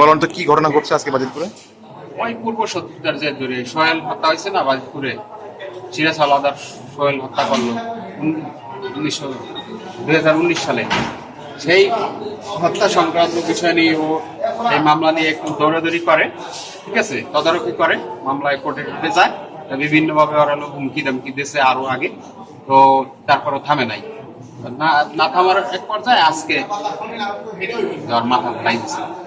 বলুন তো কি ঘটনা ঘটছে আজকে বাজিতপুরে? ওই পূর্ব শত্রুতার জের ধরে সোহেল হত্যা হয়েছে না বাজিতপুরে? সিরাজ আলাদার সোহেল হত্যা করল। উনিশশো দুই হাজার উনিশ সালে। সেই হত্যা সংক্রান্ত বিষয় নিয়ে ও এই মামলা নিয়ে একটু দৌড়াদৌড়ি করে, ঠিক আছে? তদারকি করে, মামলায় কোর্টে যায় বিভিন্নভাবে ওরা হুমকি দামকি দিয়েছে আরও আগে। তো তারপরও থামে নাই। না না থামার এক পর্যায়ে আজকে ধর মাথা ফাটাই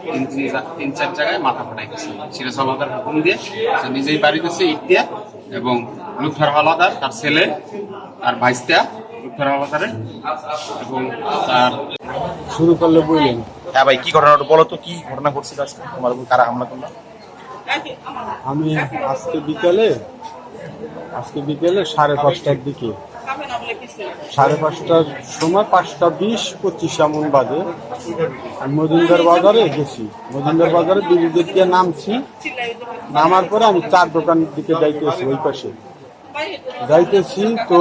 তিন তিন তিন চার জায়গায় মাথা ফাটাই দিচ্ছে সিরাজ হলাদার হুকুম দিয়ে সে নিজেই ইট দিয়ে এবং লুৎফার হলাদার তার ছেলে তার ভাইস্তা লুৎফার হলাদারের এবং তার শুরু করলে বললেন হ্যাঁ ভাই কি ঘটনাটা বলো তো কি ঘটনা ঘটছিল আজকে? তোমার উপর কারা হামলা করল? আমি আজকে বিকেলে আজকে বিকেলে সাড়ে পাঁচটার দিকে সাড়ে পাঁচটার সময় পাঁচটা বিশ পঁচিশ এমন বাজে। মজুমদার বাজারে গেছি। মজুমদার বাজারে বিদ্যুৎ দিয়ে নামছি। নামার পরে আমি চার দোকানের দিকে যাইতেছি ওই পাশে। যাইতেছি তো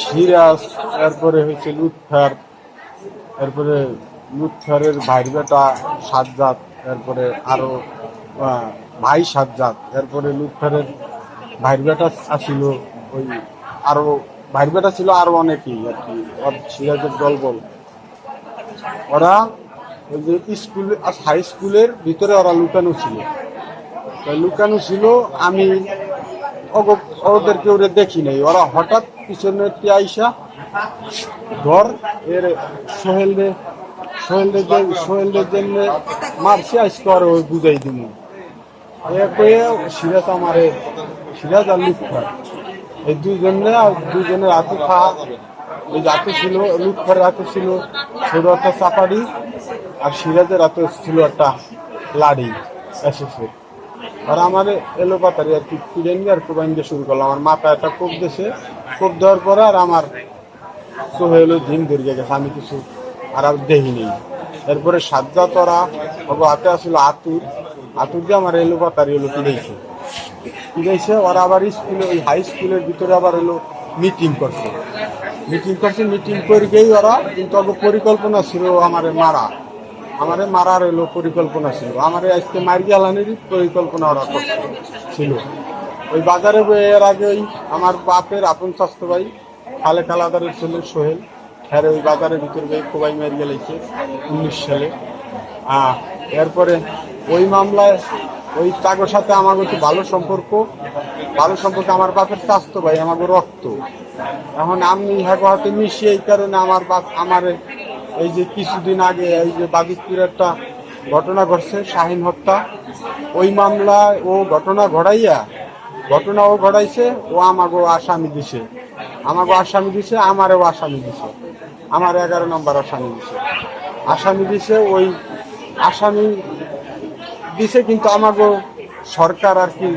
সিরাজ এরপরে হয়েছে লুৎফার এরপরে লুৎফারের ভাইর বেটা সাজ্জাদ এরপরে আরও আহ, ভাই সাজ্জাদ এরপরে লুৎফারের ভাইর বেটা আসিল ওই আরও ভাইর বেটা ছিল আরও অনেকেই আর কি। সিরাজের দলবল। ওরা ওই যে স্কুল হাই স্কুলের ভিতরে ওরা লুকানো ছিল। লুকানো ছিল, আমি ওদেরকে ওরা দেখি নাই। ওরা হঠাৎ পিছনে আইসা ধর, এর সোহেলরে সোহেলরে যে, সোহেলরে জন্য মারছি, আজকে আর ওই বুঝাই দিব এ কয়ে সিরাজ আমারে, সিরাজ আর লুৎফার এই দুজনে আর দুজনের হাতে খা ওই হাতে ছিল, লুৎফার হাতে ছিল ছোট একটা চাপাড়ি, আর সিরাজের হাতে ছিল একটা লাড়ি এসেছে আর আমার এলো পাতারি আর কি পিড়েন আর কোবাইন দিয়ে শুরু করলাম। আমার মাথা একটা কোপ দিয়েছে, কোপ দেওয়ার পরে আর আমার সোহেল ঝিম ধরে গেছে, আমি কিছু আর আর দেখি নেই। এরপরে সাজ্জা তরা হাতে আসলে আতুর। আতুর দিয়ে আমার এলো পাতারি এলো পিড়াইছে ওরা আবার স্কুলে, ওই হাই স্কুলের ভিতরে আবার এলো মিটিং করছে। মিটিং করছে মিটিং করে গিয়েই ওরা কিন্তু ওগো পরিকল্পনা ছিল আমারে মারা। আমারে মারার এলো পরিকল্পনা ছিল। আমারে আজকে মারি জ্বালানির পরিকল্পনা ওরা করছে, ছিল। ওই বাজারে এর আগে ওই আমার বাপের আপন স্বাস্থ্য ভাই, খালে কালাদারের ছেলে সোহেল হ্যাঁ ওই বাজারের ভিতরে গিয়ে কোবাই মারি গেলেছে উনিশ সালে। এরপরে ওই মামলায় ওই তাগোর সাথে আমার তো ভালো সম্পর্ক ভালো সম্পর্ক আমার বাপের স্বাস্থ্য ভাই আমাকে রক্ত। এখন আমি হ্যাগো হাতে মিশি এই কারণে আমার বাপ, আমার এই যে কিছুদিন আগে এই যে বাজিতপুর একটা ঘটনা ঘটছে, শাহিন হত্যা। ওই মামলায় ও ঘটনা ঘটাইয়া, ঘটনা ও ঘটাইছে, ও আমাকে আসামি দিছে। আমাকে আসামি দিছে, আমারও আসামি দিছে। আমার এগারো নম্বর আসামি দিছে। আসামি দিছে ওই আসামি দিছে কিন্তু আমাকে সরকার আর কি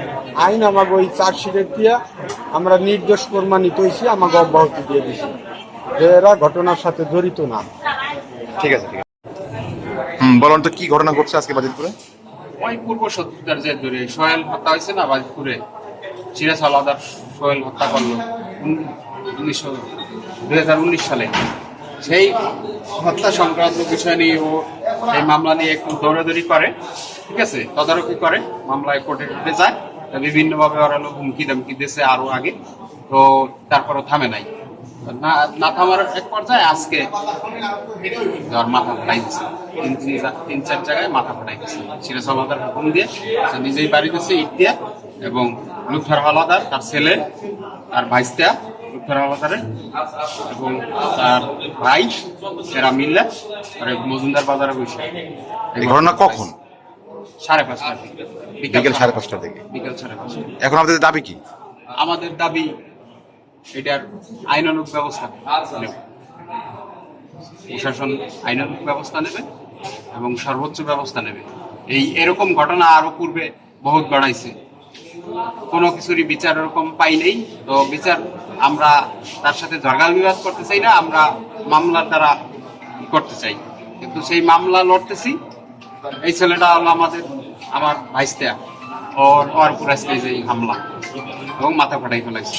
আইন আমাকে ওই চার্জশিটের দিয়া আমরা নির্দোষ প্রমাণিত হয়েছি আমাকে অব্যাহতি দিয়ে দিছে। যে এরা ঘটনার সাথে জড়িত না। ঠিক আছে ঠিক আছে। বলুন তো কি ঘটনা ঘটছে আজকে বাজিতপুরে? ওই পূর্ব শত্রুতার জের ধরে সোহেল হত্যা হয়েছে না বাজিতপুরে? সিরাজ আলাদার সোহেল হত্যা করল। উনিশশো দুই হাজার উনিশ সালে। সেই হত্যা সংক্রান্ত বিষয় নিয়ে ও এই মামলা নিয়ে একটু দৌড়াদৌড়ি করে, ঠিক আছে? তদারকি করে, মামলায় কোর্টে উঠে যায় বিভিন্নভাবে ওরা লোক হুমকি দামকি দিয়েছে আরও আগে। তো তারপরও থামে নাই। না না থামার এক পর্যায়ে আজকে ধর মাথা ফাটাই দিচ্ছে তিন চার জায়গায় মাথা ফাটাই দিচ্ছে সিরাজ হলাদার হুকুম দিয়ে নিজেই বাড়ি দিচ্ছে ইট এবং লুৎফার হলাদার তার ছেলে, তার ভাইস্তা হলাদারের এবং তার ভাই এরা মিললে আর মজুমদার বাজারে বসে। এই ঘটনা কখন? সাড়ে পাঁচটার দিকে বিকেল সাড়ে পাঁচটা থেকে। বিকেল সাড়ে পাঁচটা এখন আপনাদের দাবি কি? আমাদের দাবি এটার আইনানুক ব্যবস্থা। প্রশাসন আইনানুক ব্যবস্থা নেবে এবং সর্বোচ্চ ব্যবস্থা নেবে। এই এরকম ঘটনা আরও পূর্বে বহুত গড়াইছে কোনো কিছুরই বিচার এরকম পাই নেই। তো বিচার আমরা তার সাথে ঝরগাল বিবাদ করতে চাই না, আমরা মামলার দ্বারা করতে চাই। কিন্তু সেই মামলা লড়তেছি। এই ছেলেটা হলো আমাদের, আমার ভাইস্তা ওর ওর উপর যে এই হামলা এবং মাথা ফাটাই ফেলাইছে।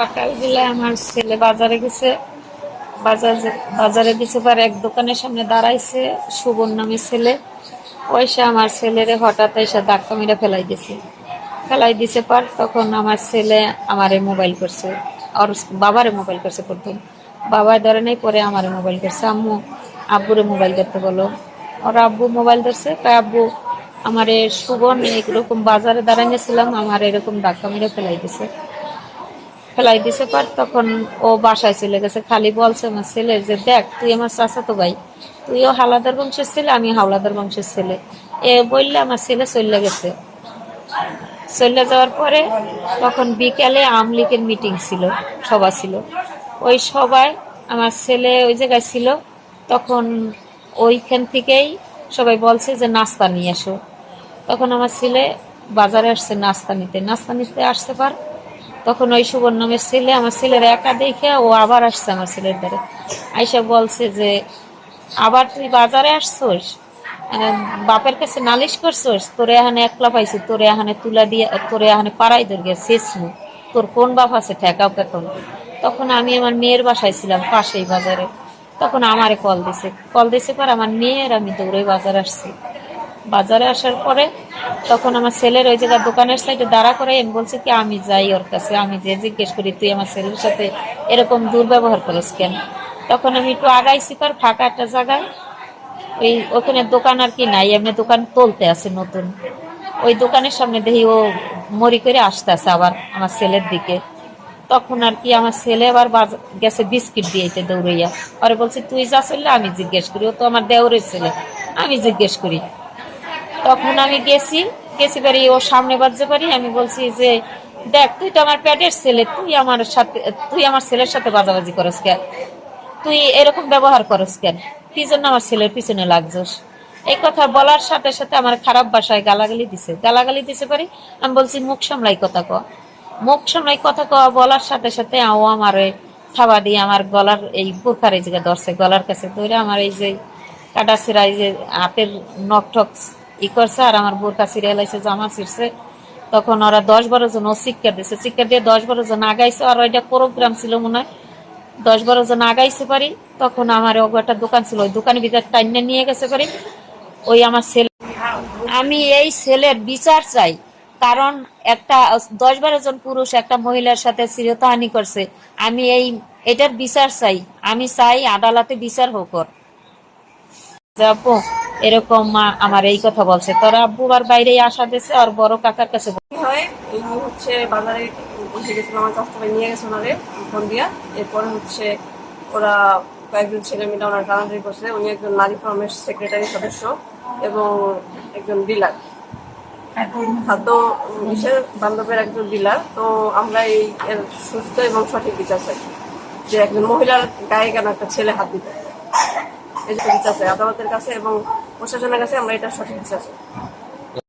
সকালবেলা আমার ছেলে বাজারে গেছে। বাজার বাজারে দিছে পর এক দোকানের সামনে দাঁড়াইছে সুবন নামে ছেলে। পয়সা আমার ছেলেরে হঠাৎ এসে ধাক্কা মেরে ফেলাই দিছে ফেলাই দিছে পর তখন আমার ছেলে আমারে মোবাইল করছে। আর বাবারে মোবাইল করছে প্রথম। বাবার ধরে নাই, পরে আমারে মোবাইল করছে। আম্মু, আব্বুরে মোবাইল ধরতে বলো ওর আব্বু মোবাইল ধরছে। তাই আব্বু, আমার সুবন এরকম বাজারে দাঁড়াইছিলাম আমার এরকম ধাক্কা মেরে ফেলাই দিছে। ফেলাই দিছে পর তখন ও বাসায় চলে গেছে। খালি বলছে আমার ছেলে যে, দেখ, তুই আমার চাচাতো ভাই। তুইও হাওলাদার বংশের ছেলে আমি হাওলাদার বংশের ছেলে। এ বললে আমার ছেলে চলে গেছে। চলে যাওয়ার পরে তখন বিকালে আমলিকের মিটিং ছিল, সভা ছিল। ওই সবাই আমার ছেলে ওই জায়গায় ছিল। তখন ওইখান থেকেই সবাই বলছে যে, নাস্তা নিয়ে এসো। তখন আমার ছেলে বাজারে আসছে নাস্তা নিতে। নাস্তা নিতে আসতে পার, তখন ওই সুবর্ণমের ছেলে আমার ছেলের একা দেখে ও আবার আসছে আমার ছেলের দ্বারে আইসা বলছে যে, আবার তুই বাজারে আসছোস? বাপের কাছে নালিশ করছোস, তোরে এখানে একলা পাইছি, তোরে এখানে তুলা দিয়ে, তোরে এখানে পাড়াই ধরে গিয়ে শেষমু তোর কোন বাপ আছে ঠেকাও কেতন তখন আমি আমার মেয়ের বাসায় ছিলাম পাশেই বাজারে। তখন আমারে কল দিছে। কল দিছে পর আমার মেয়ের আমি দৌড়ে বাজার আসছি। বাজারে আসার পরে তখন আমার ছেলের ওই জায়গায় দোকানের সাইডে দাঁড়া করে আমি বলছি কি, আমি যাই ওর কাছে, আমি যে জিজ্ঞেস করি, তুই আমার ছেলের সাথে এরকম দুর্ব্যবহার করিস কেন? তখন আমি একটু আগাইছি পর ফাঁকা একটা জায়গায় ওই ওখানে দোকান আর কি নাই, এমনি দোকান তুলতে আছে নতুন। ওই দোকানের সামনে দেখি ও মরি করে আসতে আছে আবার আমার ছেলের দিকে। তখন আর কি আমার ছেলে আবার গেছে বিস্কিট দিয়েছে দৌড়াইয়া। পরে বলছে, তুই যা চললে আমি জিজ্ঞেস করি, ও তো আমার দেওরের ছেলে, আমি জিজ্ঞেস করি। তখন আমি গেছি গেছি পারি ও সামনে বাজতে পারি আমি বলছি যে, দেখ, তুই তো আমার প্যাটের ছেলে, তুই আমার সাথে, তুই আমার ছেলের সাথে বাজাবাজি করস কেন? তুই এরকম ব্যবহার করস কেন? কি জন্য আমার ছেলের পিছনে লাগছস এই কথা বলার সাথে সাথে আমার খারাপ বাসায় গালাগালি দিছে। গালাগালি দিছে পারি? আমি বলছি, মুখ সামলাই কথা ক। মুখ সামলাই কথা কওয়া বলার সাথে সাথে ও আমার থাবা দিয়ে আমার গলার এই বুখার এই জায়গায় ধরছে। গলার কাছে ধরে আমার এই যে কাটা ছিঁড়া, এই যে হাতের নখ ঠক ই করছে আর আমার বোরকা ছিঁড়ে এলাইছে জামা ছিঁড়ছে। তখন ওরা দশ বারো জন ও শিক্ষা দিছে। শিক্ষা দিয়ে দশ বারো জন আগাইছে আর ওইটা প্রোগ্রাম ছিল মনে হয়। দশ বারো জন আগাইছে পারি। তখন আমার একটা দোকান ছিল, ওই দোকানের ভিতরে টাইনে নিয়ে গেছে করে, ওই আমার ছেলে আমি এই ছেলের বিচার চাই, কারণ একটা দশ বারো জন পুরুষ, একটা মহিলার সাথে শ্রীয়তাহানি করছে। আমি এই, এটার বিচার চাই, আমি চাই আদালতে বিচার হোক আব্বু এরকম মা আমার এই কথা বলছে। তোর আব্বু আর বাইরে আসা দিছে আর বড় কাকার কাছে হয় হচ্ছে বাজারে বসে আমার চাষটা নিয়ে গেছে ওনারে, ফোন দিয়া। এরপরে হচ্ছে ওরা কয়েকজন ছেলে মিলে ওনার টানাটানি করছে উনি একজন নারী ফর্মের সেক্রেটারি সদস্য এবং একজন ডিলার। খাদ্য ইসের বান্ধবের একজন ডিলার। তো আমরা এই এর সুস্থ এবং সঠিক বিচার চাই যে একজন মহিলার গায়ে কেন একটা ছেলে হাত দিতে এই বিচার চাই আদালতের কাছে এবং প্রশাসনের কাছে আমরা এটা সঠিক বিচার চাই।